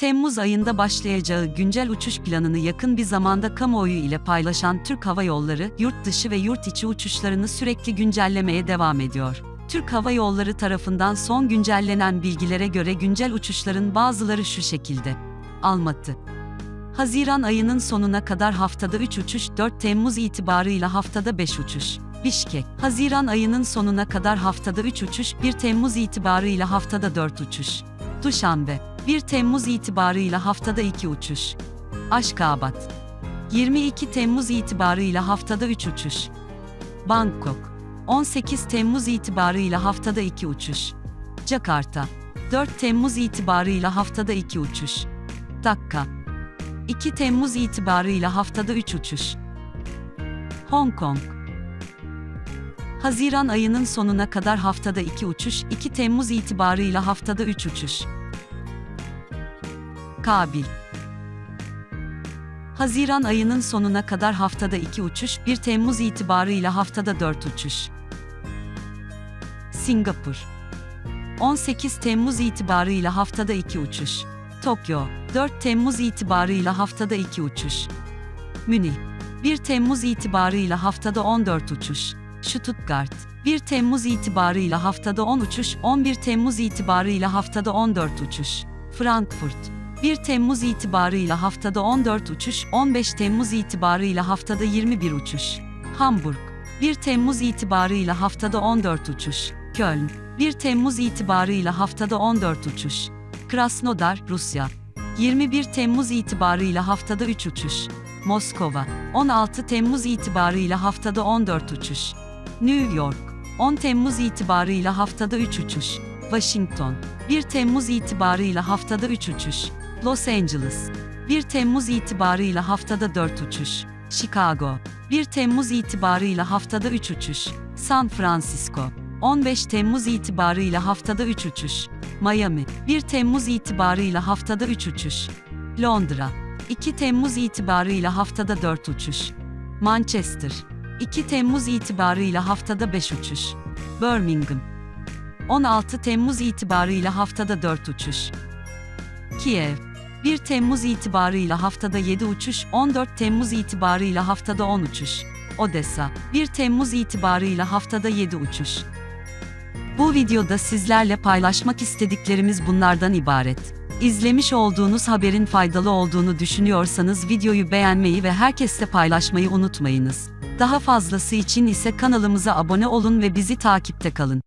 Temmuz ayında başlayacağı güncel uçuş planını yakın bir zamanda kamuoyu ile paylaşan Türk Hava Yolları, yurt dışı ve yurt içi uçuşlarını sürekli güncellemeye devam ediyor. Türk Hava Yolları tarafından son güncellenen bilgilere göre güncel uçuşların bazıları şu şekilde. Almatı Haziran ayının sonuna kadar haftada 3 uçuş, 4 Temmuz itibarıyla haftada 5 uçuş. Bişkek, Haziran ayının sonuna kadar haftada 3 uçuş, 1 Temmuz itibarıyla haftada 4 uçuş. Duşanbe, 1 Temmuz itibarıyla haftada 2 uçuş. Aşkabat, 22 Temmuz itibarıyla haftada 3 uçuş. Bangkok, 18 Temmuz itibarıyla haftada 2 uçuş. Jakarta, 4 Temmuz itibarıyla haftada 2 uçuş. Dakka, 2 Temmuz itibarıyla haftada 3 uçuş. Hong Kong Haziran ayının sonuna kadar haftada 2 uçuş, 2 Temmuz itibarıyla haftada 3 uçuş. Kabil Haziran ayının sonuna kadar haftada 2 uçuş, 1 Temmuz itibarıyla haftada 4 uçuş. Singapur 18 Temmuz itibarıyla haftada 2 uçuş. Tokyo 4 Temmuz itibarıyla haftada 2 uçuş. Münih 1 Temmuz itibarıyla haftada 14 uçuş. Stuttgart 1 Temmuz itibarıyla haftada 10 uçuş, 11 Temmuz itibarıyla haftada 14 uçuş. Frankfurt 1 Temmuz itibarıyla haftada 14 uçuş, 15 Temmuz itibarıyla haftada 21 uçuş. Hamburg 1 Temmuz itibarıyla haftada 14 uçuş. Köln 1 Temmuz itibarıyla haftada 14 uçuş. Krasnodar, Rusya 21 Temmuz itibarıyla haftada 3 uçuş. Moskova 16 Temmuz itibarıyla haftada 14 uçuş. New York 10 Temmuz itibarıyla haftada 3 uçuş. Washington 1 Temmuz itibarıyla haftada 3 uçuş. Los Angeles 1 Temmuz itibarıyla haftada 4 uçuş. Chicago 1 Temmuz itibarıyla haftada 3 uçuş. San Francisco 15 Temmuz itibarıyla haftada 3 uçuş. Miami 1 Temmuz itibarıyla haftada 3 uçuş. Londra 2 Temmuz itibarıyla haftada 4 uçuş. Manchester 2 Temmuz itibarıyla haftada 5 uçuş. Birmingham 16 Temmuz itibarıyla haftada 4 uçuş. Kiev 1 Temmuz itibarıyla haftada 7 uçuş, 14 Temmuz itibarıyla haftada 10 uçuş. Odessa 1 Temmuz itibarıyla haftada 7 uçuş. Bu videoda sizlerle paylaşmak istediklerimiz bunlardan ibaret. İzlemiş olduğunuz haberin faydalı olduğunu düşünüyorsanız videoyu beğenmeyi ve herkesle paylaşmayı unutmayınız. Daha fazlası için ise kanalımıza abone olun ve bizi takipte kalın.